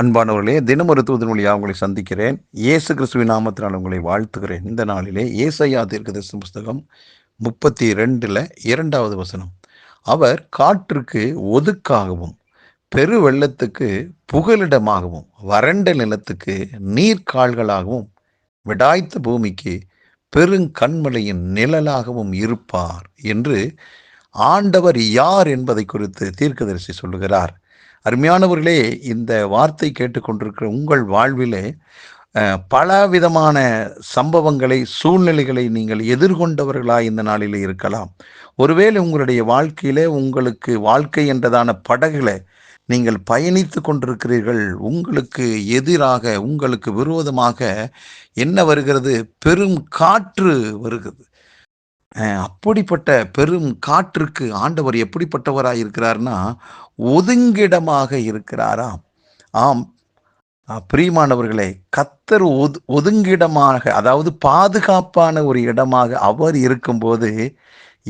அன்பானவர்களே தினமொரு தூதன் வழியாக உங்களை சந்திக்கிறேன். இயேசு கிறிஸ்துவின் நாமத்தினால் உங்களை வாழ்த்துகிறேன். இந்த நாளிலே ஏசையா தீர்க்கதரிசன புஸ்தகம் முப்பத்தி ரெண்டில் இரண்டாவது வசனம். அவர் காற்றுக்கு ஒதுக்காகவும் பெரு வெள்ளத்துக்கு புகலிடமாகவும் வறண்ட நிலத்துக்கு நீர்க்கால்களாகவும் விடாய்த்த பூமிக்கு பெருங்கண்மலையின் நிழலாகவும் இருப்பார் என்று ஆண்டவர் யார் என்பதை குறித்து தீர்க்கதரிசி சொல்லுகிறார். அருமையானவர்களே இந்த வார்த்தை கேட்டுக்கொண்டிருக்கிற உங்கள் வாழ்விலே பல விதமான சம்பவங்களை சூழ்நிலைகளை நீங்கள் எதிர்கொண்டவர்களாக இந்த நாளில் இருக்கலாம். ஒருவேளை உங்களுடைய வாழ்க்கையிலே உங்களுக்கு வாழ்க்கை என்றதான படகுல நீங்கள் பயணித்து கொண்டிருக்கிறீர்கள் உங்களுக்கு எதிராக உங்களுக்கு விரோதமாக என்ன வருகிறது? பெரும் காற்று வருகிறது. அப்படிப்பட்ட பெரும் காற்றுக்கு ஆண்டவர் எப்படிப்பட்டவராக இருக்கிறார்னா ஒதுங்கிடமாக இருக்கிறாராம். ஆம். பிரியமானவர்களே கத்தர் ஒது ஒதுங்கிடமாக அதாவது பாதுகாப்பான ஒரு இடமாக அவர் இருக்கும்போது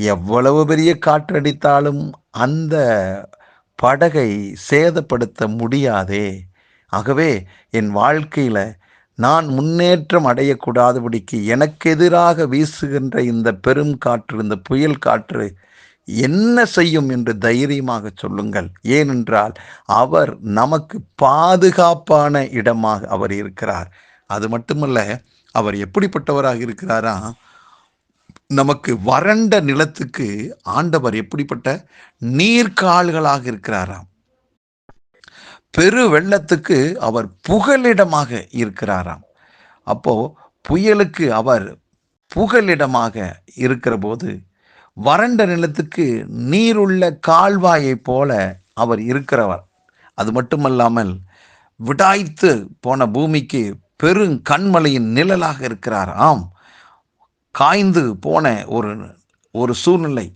எவ்வளவு பெரிய காற்றடித்தாலும் அந்த படகை சேதப்படுத்த முடியாதே. ஆகவே என் வாழ்க்கையில் நான் முன்னேற்றம் அடையக்கூடாதபடிக்கு எனக்கு எதிராக வீசுகின்ற இந்த பெரும் காற்று இந்த புயல் காற்று என்ன செய்யும் என்று தைரியமாக சொல்லுங்கள். ஏனென்றால் அவர் நமக்கு பாதுகாப்பான இடமாக அவர் இருக்கிறார். அது மட்டுமல்ல அவர் எப்படிப்பட்டவராக இருக்கிறாரா? நமக்கு வறண்ட நிலத்துக்கு ஆண்டவர் எப்படிப்பட்ட நீர்கால்களாக இருக்கிறாராம். பெரு வெள்ளத்துக்கு அவர் புகலிடமாக இருக்கிறாராம். அப்போ புயலுக்கு அவர் புகலிடமாக இருக்கிற போது வறண்ட நிலத்துக்கு நீருள்ள கால்வாயைப் போல அவர் இருக்கிறவர். அது மட்டுமல்லாமல் விடாய்த்து போன பூமிக்கு பெருங்கண்மலையின் நிழலாக இருக்கிறார் ஆம் காய்ந்து போன ஒரு ஒரு சூழ்நிலை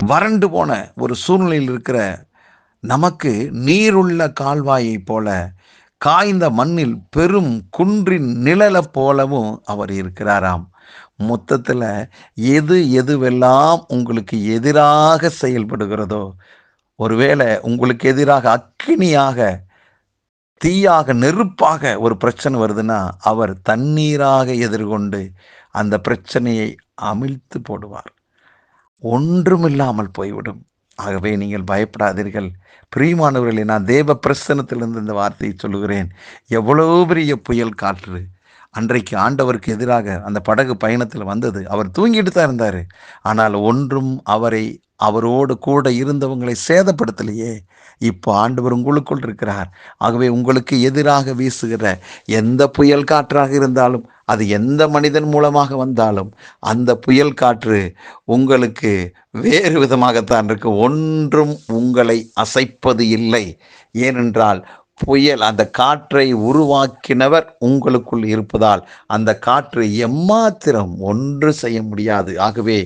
வறண்டு போன ஒரு சூழ்நிலையில் இருக்கிற நமக்கு நீருள்ள கால்வாயைப் போல காய்ந்த மண்ணில் பெரும் குன்றின் நிழலை போலவும் அவர் இருக்கிறாராம். மொத்தத்தில் எது எதுவெல்லாம் உங்களுக்கு எதிராக செயல்படுகிறதோ ஒருவேளை உங்களுக்கு எதிராக அக்கினியாக தீயாக நெருப்பாக ஒரு பிரச்சனை வருதுன்னா அவர் தண்ணீராக எதிர்கொண்டு அந்த பிரச்சனையை அமிழ்த்து போடுவார். ஒன்றுமில்லாமல் போய்விடும். ஆகவே நீங்கள் பயப்படாதீர்கள். பிரியமானவர்களே நான் தேவ பிரசனத்திலிருந்து இந்த வார்த்தையை சொல்லுகிறேன். எவ்வளோ பெரிய புயல் காற்று. அன்றைக்கு ஆண்டவருக்கு எதிராக அந்த படகு பயணத்தில் வந்தது. அவர் தூங்கிட்டு தான் இருந்தார். ஆனால் ஒன்றும் அவரை அவரோடு கூட இருந்தவங்களை சேதப்படுத்தலையே. இப்போ ஆண்டவர் உங்களுக்குள் இருக்கிறார். ஆகவே உங்களுக்கு எதிராக வீசுகிற எந்த புயல் காற்றாக இருந்தாலும் அது எந்த மனிதன் மூலமாக வந்தாலும் அந்த புயல் காற்று உங்களுக்கு வேறு விதமாகத்தான் இருக்கு. ஒன்றும் உங்களை அசைப்பது இல்லை. ஏனென்றால் புயல் அந்த காற்றை உருவாக்கினவர் உங்களுக்குள் இருப்பதால் அந்த காற்று எம்மாத்திரம் ஒன்று செய்ய முடியாது. ஆகவே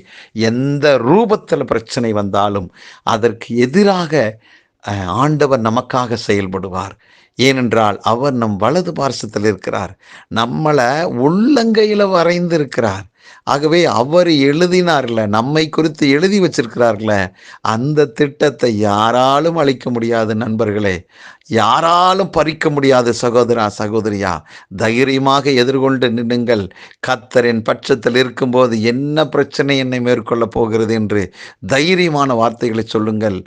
எந்த ரூபத்தில் பிரச்சனை வந்தாலும் அதற்கு எதிராக ஆண்டவர் நமக்காக செயல்படுவார். ஏனென்றால் அவர் நம் வலது பார்சத்தில் இருக்கிறார். நம்மளை உள்ளங்கையில் வரைந்திருக்கிறார். ஆகவே அவர் எழுதினார்ல நம்மை குறித்து எழுதி வச்சிருக்கிறார்ல அந்த திட்டத்தை யாராலும் அழிக்க முடியாது நண்பர்களே. யாராலும் பறிக்க முடியாது சகோதரா சகோதரியா. தைரியமாக எதிர்கொண்டு நின்னுங்கள். கத்தரின் பட்சத்தில் இருக்கும்போது என்ன பிரச்சனை என்னை மேற்கொள்ளப் போகிறது என்று தைரியமான வார்த்தைகளை சொல்லுங்கள்.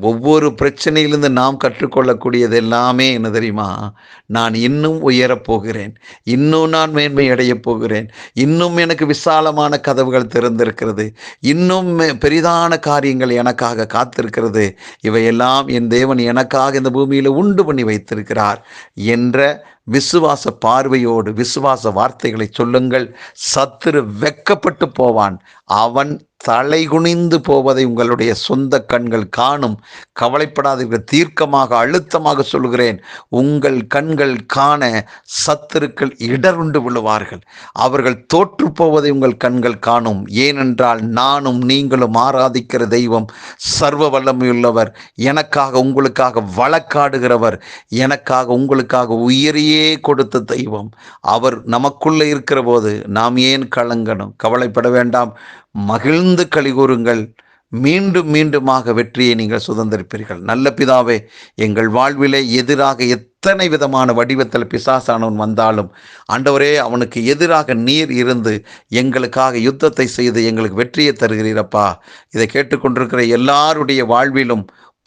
ஒவ்வொரு பிரச்சனையிலிருந்து நாம் கற்றுக்கொள்ளக்கூடியது எல்லாமே என்ன தெரியுமா? நான் இன்னும் உயரப் போகிறேன். இன்னும் நான் மேன்மை அடையப் போகிறேன். இன்னும் எனக்கு விசாலமான கதவுகள் திறந்திருக்கிறது. இன்னும் பெரிதான காரியங்கள் எனக்காக காத்திருக்கிறது. இவையெல்லாம் என் தேவன் எனக்காக இந்த பூமியில் உண்டு பண்ணி வைத்திருக்கிறார் என்ற விசுவாச பார்வையோடு விசுவாச வார்த்தைகளை சொல்லுங்கள். சத்துரு வெக்கப்பட்டு போவான். அவன் தலைகுனிந்து போவதை உங்களுடைய சொந்த கண்கள் காணும். கவலைப்படாதீர்கள். தீர்க்கமாக அழுத்தமாக சொல்கிறேன் உங்கள் கண்கள் காண சத்துருக்கள் இடருண்டு விழுவார்கள். அவர்கள் தோற்று போவதை உங்கள் கண்கள் காணும். ஏனென்றால் நானும் நீங்களும் ஆராதிக்கிற தெய்வம் சர்வ வல்லமையுள்ளவர். எனக்காக உங்களுக்காக வழக்காடுகிறவர். எனக்காக உங்களுக்காக உயிரையே கொடுத்த தெய்வம். அவர் நமக்குள்ளே இருக்கிற போது நாம் ஏன் கலங்கணும்? கவலைப்பட வேண்டாம். மகிழ்ந்து கலிகூறுங்கள் மீண்டும் மீண்டுமாக வெற்றியை நீங்கள் சுதந்திரிப்பீர்கள். நல்ல பிதாவே எங்கள் வாழ்விலே எதிராக எத்தனை விதமான வடிவத்தில் பிசாசானவன் வந்தாலும் ஆண்டவரே அவனுக்கு எதிராக நீர் இருந்து எங்களுக்காக யுத்தத்தை செய்து எங்களுக்கு வெற்றியை தருகிறீரப்பா. இதை கேட்டுக்கொண்டிருக்கிற எல்லாருடைய வாழ்விலும்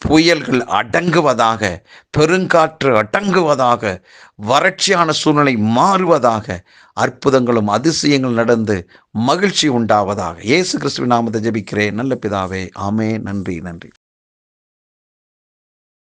புயல்கள் அடங்குவதாக பெருங்காற்று அடங்குவதாக வறட்சியான சூழ்நிலை மாறுவதாக அற்புதங்களும் அதிசயங்கள் நடந்து மகிழ்ச்சி உண்டாவதாக. இயேசு கிறிஸ்துவின் நாமத்தை ஜபிக்கிறேன். நல்ல பிதாவே ஆமே நன்றி நன்றி.